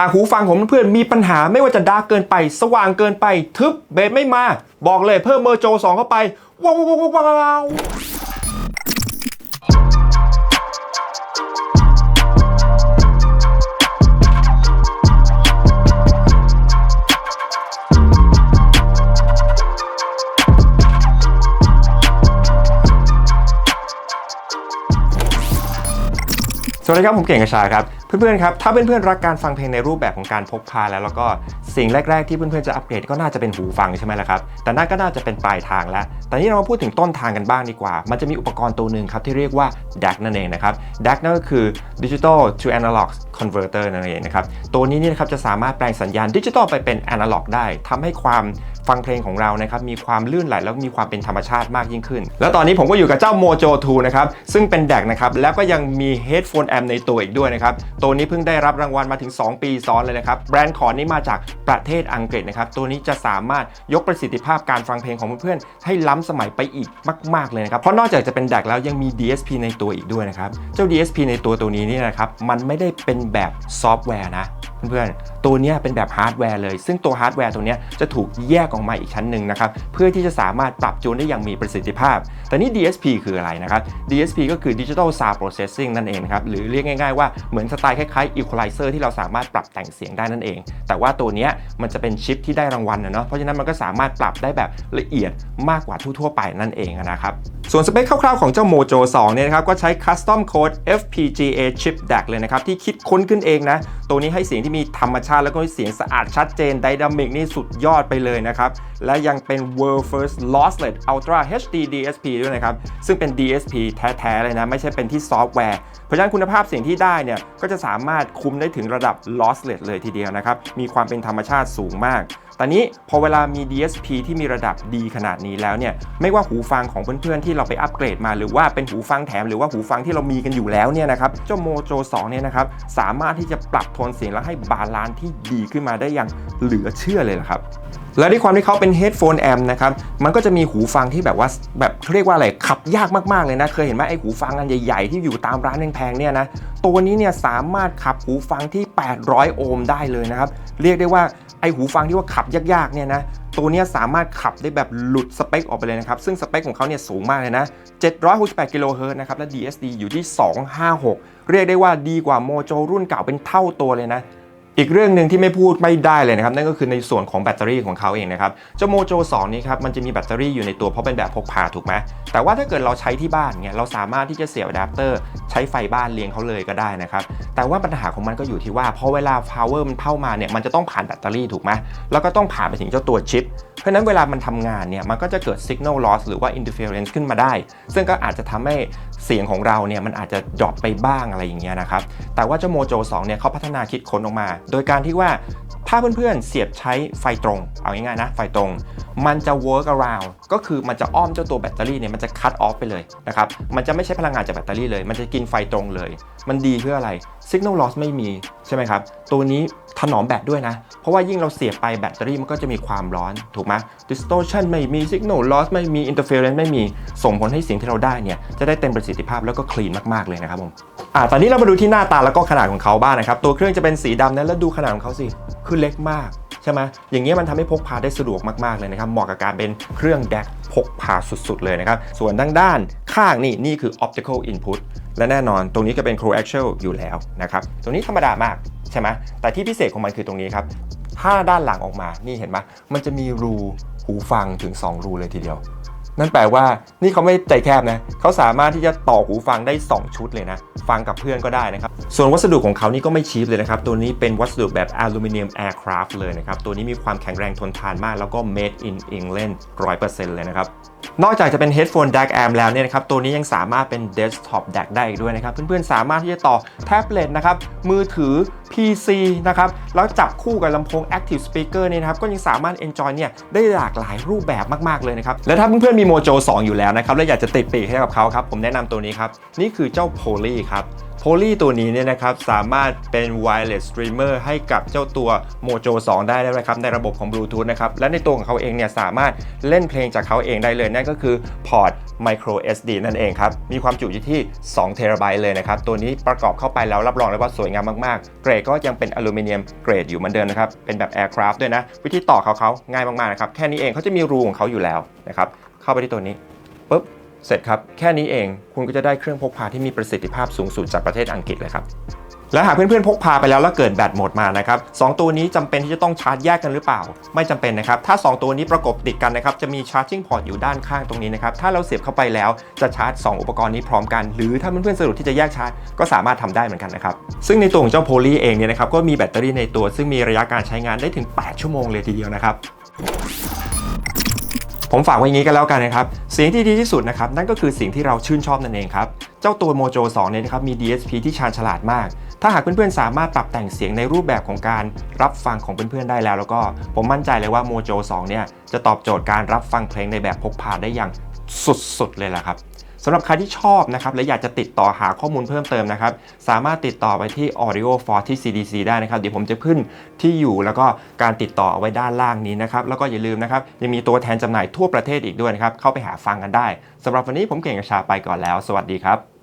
หากหูฟังของเพื่อนมีปัญหาไม่ว่าจะดาร์กเกินไป สว่างเกินไป ทึบเบสไม่มา บอกเลยเพิ่มเมอร์โจ 2 เข้าไป ว้าวว้าวว้าวว้าวสวัสดีครับ ผมเก่งกระชาครับ เพื่อนๆครับถ้าเพื่อนๆรักการฟังเพลงในรูปแบบของการพกพาแล้วแล้วก็สิ่งแรก ๆ ที่เพื่อนๆจะอัปเกรดก็น่าจะเป็นหูฟังใช่ไหมล่ะครับแต่นั่นก็น่าจะเป็นปลายทางแล้ว แต่นี่เรามาพูดถึงต้นทางกันบ้างดีกว่า มันจะมีอุปกรณ์ตัวหนึ่งครับที่เรียกว่า DAC นั่นเองนะครับ DAC นั่นก็คือ Digital to Analog Converter นั่นเองนะครับตัวนี้นี่นะครับจะสามารถแปลงสัญญาณดิจิตอลไปเป็น Analog ได้ทำให้ความ ฟังเพลงของเรานะครับมีความลื่นไหลแล้วมีความเป็นธรรมชาติมากยิ่งขึ้น แล้วตอนนี้ผมก็อยู่กับเจ้า Mojo 2นะครับซึ่งเป็นแดกนะครับแล้วก็ยังมี Headphone Amp ในตัวอีกด้วยนะครับตัวนี้เพิ่งได้รับรางวัลมาถึง 2 ปีซ้อนเลยนะครับแบรนด์ขอนนี้มาจากประเทศอังกฤษนะครับตัวนี้จะสามารถยกประสิทธิภาพการฟังเพลงของเพื่อนๆให้ล้ำสมัยไปอีกมาก ๆเลยนะครับเพราะนอกจากจะเป็นแดกแล้วยังมี DSP ในตัวอีกด้วยนะครับเจ้า DSP ในตัวตัวนี้นี่นะครับมันไม่ได้เป็นแบบซอฟต์แวร์นะเพื่อนๆ ตัวนี้เป็นแบบฮาร์ดแวร์เลย ซึ่งตัวฮาร์ดแวร์ตัวนี้จะถูกแยกออกมาอีกชั้นหนึ่งนะครับ เพื่อที่จะสามารถปรับจูนได้อย่างมีประสิทธิภาพ แต่นี่ DSP คืออะไรนะครับ DSP ก็คือ Digital Sound Processing นั่นเองครับ หรือเรียกง่ายๆว่าเหมือนสไตล์คล้ายๆ Equalizer ที่เราสามารถปรับแต่งเสียงได้นั่นเอง แต่ว่าตัวนี้มันจะเป็นชิปที่ได้รางวัลนะเนาะ เพราะฉะนั้นมันก็สามารถปรับได้แบบละเอียดมากกว่าทั่วๆไปนั่นเองนะครับ ส่วนสเปคคร่าวๆของเจ้า Mojo 2 เนี่ยนะครับ ก็ใช้ Custom Code FPGA Chip DAC เลยนะครับ ที่คิดค้นขึ้นเองนะ ตัวนี้ให้เสียงที่มีธรรมชาติแล้วก็เสียงสะอาดชัดเจน Dynamic นี่สุดยอดไปเลยนะครับ และยังเป็น World First Lossless Ultra HD DSP ด้วยนะครับ ซึ่งเป็น DSP แท้ๆเลยนะ ไม่ใช่เป็นที่ซอฟต์แวร์ เพราะฉะนั้นคุณภาพเสียงที่ได้เนี่ยก็จะสามารถคุมได้ถึงระดับ lossless เลยทีเดียวนะครับมีความเป็นธรรมชาติสูงมาก ตอนนี้พอเวลามี DSP ที่มีระดับดีขนาดนี้แล้วเนี่ยไม่ว่าหูฟังของเพื่อนๆที่เราไปอัปเกรดมาหรือว่าเป็นหูฟังแถมหรือว่าหูฟังที่เรามีกันอยู่แล้วเนี่ยนะครับเจ้า Mojo 2เนี่ยนะครับสามารถที่จะปรับโทนเสียงแล้วให้บาลานซ์ที่ดีขึ้นมาได้อย่างเหลือเชื่อเลยละครับและด้วยความที่เขาเป็น headphone amp นะครับ มันก็จะมีหูฟังที่แบบว่าแบบเขาเรียกว่าอะไรขับยากมากๆเลยนะ เคยเห็นไหมไอหูฟังอันใหญ่ๆ ที่อยู่ตามร้านแพงๆเนี่ยนะ ตัวนี้เนี่ยสามารถขับหูฟังที่ 800 โอห์มได้เลยนะครับ เรียกได้ว่า ไอหูฟังที่ว่าขับยากๆเนี่ยนะตัวนี้สามารถขับได้แบบหลุดสเปคออกไปเลยนะครับ ซึ่งสเปคของเขาเนี่ยสูงมากเลยนะ 768กิโลเฮิรตซ์นะครับ และ DSD อยู่ที่ 256 เรียกได้ว่าดีกว่าโมโจรุ่นเก่าเป็นเท่าตัวเลยนะ อีกเรื่องหนึ่งที่ไม่พูดไม่ได้เลยนะครับ นั่นก็คือในส่วนของแบตเตอรี่ของเขาเองนะครับเจ้าโมโจ2นี้ครับมันจะมีแบตเตอรี่อยู่ในตัวเพราะเป็นแบบพกพาถูกไหมแต่ว่าถ้าเกิดเราใช้ที่บ้านเนี่ยเราสามารถที่จะเสียบอะแดปเตอร์ใช้ไฟบ้านเลี้ยงเขาเลยก็ได้นะครับแต่ว่าปัญหาของมันก็อยู่ที่ว่าพอเวลา power มันเข้ามาเนี่ยมันจะต้องผ่านแบตเตอรี่ถูกไหมแล้วก็ต้องผ่านไปถึงเจ้าตัวชิป เพราะนั้นเวลามันทำงานเนี่ยมันก็จะเกิด signal loss หรือว่า interference ขึ้นมาได้ ซึ่งก็อาจจะทำให้เสียงของเราเนี่ยมันอาจจะดรอปไปบ้างอะไรอย่างเงี้ยนะครับ แต่ว่าเจ้าโมโจ2เนี่ยเขาพัฒนาคิดค้นออกมา โดยการที่ว่าถ้าเพื่อนๆ เสียบใช้ไฟตรง เอาง่ายๆนะ ไฟตรง มันจะ work around ก็คือมันจะอ้อมเจ้าตัวแบตเตอรี่เนี่ยมันจะ cut off ไปเลยนะครับ มันจะไม่ใช้พลังงานจากแบตเตอรี่เลย มันจะกินไฟตรงเลย มันดีเพื่ออะไร signal loss ไม่มีใช่ไหมครับ ตัวนี้ถนอมแบตด้วยนะ เพราะว่ายิ่งเราเสียบไปแบตเตอรี่มันก็จะมีความร้อนถูกไหม distortion ไม่มี signal loss ไม่มี interference ไม่มี ส่งผลให้เสียงที่เราได้เนี่ยจะได้เต็มประสิทธิภาพแล้วก็ clean มาก ๆ เลยนะครับผมอ่าตอนนี้เรามาดูที่หน้าตาแล้วก็ขนาดของเขาบ้างนะครับ ตัวเครื่องจะเป็นสีดำนะแล้วดูขนาดของเขาสิ คือเล็กมากใช่ไหมอย่างเงี้ยมันทำให้พกพาได้สะดวกมากๆเลยนะครับเหมาะกับการเป็นเครื่องแดกพกพาสุดๆเลยนะครับ ส่วนด้านด้านข้างนี่นี่คือ optical input และแน่นอนตรงนี้ก็เป็น coaxial อยู่แล้วนะครับ ตรงนี้ธรรมดามากใช่ไหมแต่ที่พิเศษของมันคือตรงนี้ครับ ถ้าด้านหลังออกมา นี่เห็นไหมมันจะมีรูหูฟังถึง 2 รูเลยทีเดียว นั่นแปลว่านี่เขาไม่ใจแคบนะเขาสามารถที่จะต่อหูฟังได้ 2 ชุดเลยนะ ฟังกับเพื่อนก็ได้นะครับ ส่วนวัสดุของเขานี่ก็ไม่ชีพเลยนะครับ ตัวนี้เป็นวัสดุแบบอลูมิเนียมแอร์คราฟเลยนะครับ ตัวนี้มีความแข็งแรงทนทานมาก แล้วก็ made in England 100%เลยนะครับ นอกจากจะเป็น headphone DAC amp แล้วเนี่ยนะครับ ตัวนี้ยังสามารถเป็น desktop DAC ได้อีกด้วยนะครับ เพื่อนๆ สามารถที่จะต่อแท็บเล็ตนะครับ มือถือ PC นะครับ แล้วจับคู่กับลำโพง active speaker เนี่ยนะครับ ก็ยังสามารถ enjoy เนี่ยได้หลากหลายรูปแบบมากๆเลยนะครับ และถ้าเพื่อนๆมีโมโจ2 อยู่แล้วนะครับและอยากจะติดปีกให้กับเขาครับผมแนะนำตัวนี้ครับ นี่คือเจ้า Poly ครับ Poly ตัวนี้เนี่ยนะครับสามารถเป็น wireless streamer ให้กับเจ้าตัว Mojo 2ได้แล้วนะครับในระบบของ Bluetooth นะครับและในตัวของเขาเองเนี่ยสามารถเล่นเพลงจากเขาเองได้เลย นั่นก็คือพอร์ต micro SD นั่นเองครับ มีความจุอยู่ที่2เทราไบต์เลยนะครับ ตัวนี้ประกอบเข้าไปแล้วรับรองเลยว่าสวยงามมากๆ เกรดก็ยังเป็นอลูมิเนียมเกรดอยู่เหมือนเดิมนะครับเป็นแบบ aircraft ด้วยนะ วิธีต่อเขาเขาง่ายมากๆนะครับแค่นี้เองเขาจะมีรูของเขาอยู่แล้วนะครับ เข้าไปที่ตัวนี้ปุ๊บเสร็จครับแค่นี้เองคุณก็จะได้เครื่องพกพาที่มีประสิทธิภาพสูงสุดจากประเทศอังกฤษเลยครับและหากเพื่อนๆพกพาไปแล้วแล้วเกิดแบตหมดมานะครับสองตัวนี้จำเป็นที่จะต้องชาร์จแยกกันหรือเปล่า ไม่จำเป็นนะครับ ถ้า 2 ตัวนี้ประกบติดกันนะครับจะมีชาร์จิ่งพอร์ตอยู่ด้านข้างตรงนี้นะครับถ้าเราเสียบเข้าไปแล้วจะชาร์จ 2 อุปกรณ์นี้พร้อมกัน หรือถ้าเพื่อนๆสะดวกที่จะแยกชาร์จก็สามารถทำได้เหมือนกันนะครับซึ่งในตัวของเจ้าโพลีเองเนี่ยนะครับก็มีแบตเตอรี่ในตัว ซึ่งมีระยะการใช้งานได้ถึง 8 ชั่วโมงเลยทีเดียวนะครับ ผมฝากไว้อย่างนี้กันแล้วกันนะครับเสียงที่ดีที่สุดนะครับนั่นก็คือสิ่งที่เราชื่นชอบนั่นเองครับเจ้าตัวโมโจ2เนี่ยนะครับมี DSP ที่ชาญฉลาดมาก ถ้าหากเพื่อนๆสามารถปรับแต่งเสียงในรูปแบบของการรับฟังของเพื่อนๆได้แล้ว แล้วก็ผมมั่นใจเลยว่าโมโจ2เนี่ยจะตอบโจทย์การรับฟังเพลงในแบบพกพาได้อย่างสุดๆเลยล่ะครับำหรับใครที่ชอบนะครับและอยากจะติดต่อหาข้อมูลเพิ่มเติมนะครับ สามารถติดต่อไปที่ Audio for ที่ CDC ได้นะครับ เดี๋ยวผมจะขึ้นที่อยู่แล้วก็การติดต่อไว้ด้านล่างนี้นะครับ แล้วก็อย่าลืมนะครับ ยังมีตัวแทนจำหน่ายทั่วประเทศอีกด้วยนะครับ เข้าไปหาฟังกันได้สำหรับวันนี้ผมเก่งกระชาไปก่อนแล้ว สวัสดีครับ